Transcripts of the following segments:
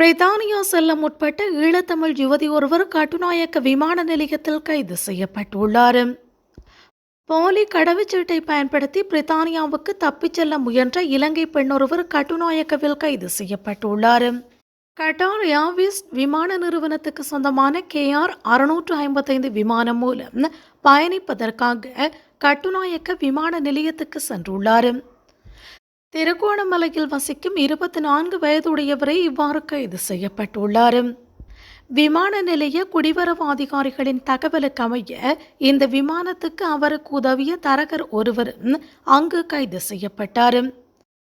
பிரித்தானியா செல்ல முற்பட்ட ஈழத்தமிழ் யுவதி ஒருவர் கட்டுநாயக்க விமான நிலையத்தில் கைது செய்யப்பட்டுள்ளார். போலி கடவுச்சீட்டை பயன்படுத்தி பிரித்தானியாவுக்கு தப்பிச் செல்ல முயன்ற இலங்கை பெண்ணொருவர் கட்டுநாயக்கவில் கைது செய்யப்பட்டுள்ளார். கட்டார் ஏர்வேஸ் விமான நிறுவனத்துக்கு சொந்தமான கேஆர் அறுநூற்று ஐம்பத்தைந்து விமானம் மூலம் பயணிப்பதற்காக கட்டுநாயக்க விமான நிலையத்துக்கு சென்றுள்ளார். திருகோணமலையில் வசிக்கும் இருபத்தி நான்கு வயதுடையவரே இவ்வாறு கைது செய்யப்பட்டுள்ளார். விமான நிலைய குடிவரவு அதிகாரிகளின் தகவலுக்கு அமைய இந்த விமானத்துக்கு அவருக்கு உதவிய தரகர் ஒருவரும் அங்கு கைது செய்யப்பட்டார்.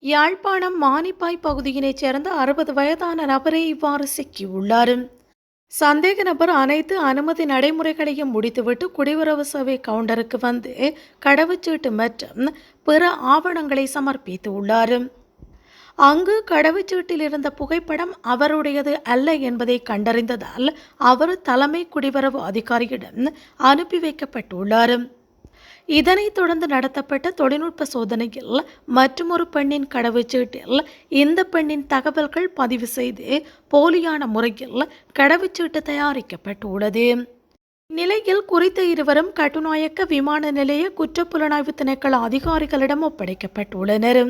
யாழ்ப்பாணம் மானிப்பாய் பகுதியினைச் சேர்ந்த அறுபது வயதான நபரே இவ்வாறு சிக்கியுள்ளார். சந்தேக நபர் அனைத்து அனுமதி நடைமுறைகளையும் முடித்துவிட்டு குடிவரவு சேவை கவுண்டருக்கு வந்து கடவுச்சீட்டு மற்றும் பிற ஆவணங்களை சமர்ப்பித்து உள்ளார். அங்கு கடவுச்சீட்டில் இருந்த புகைப்படம் அவருடையது அல்ல என்பதை கண்டறிந்ததால் அவர் தலைமை குடிவரவு அதிகாரியிடம் அனுப்பி வைக்கப்பட்டுள்ளார். இதனைத் தொடர்ந்து நடத்தப்பட்ட தொழில்நுட்ப சோதனையில் மற்றொரு பெண்ணின் கடவுச்சீட்டில் இந்த பெண்ணின் தகவல்கள் பதிவு செய்து போலியான முறையில் கடவுச்சீட்டு தயாரிக்கப்பட்டுள்ளது நிலையில் குறித்த இருவரும் கட்டுநாயக்க விமான நிலைய குற்றப்புலனாய்வு திணைக்கள அதிகாரிகளிடம் ஒப்படைக்கப்பட்டுள்ளனர்.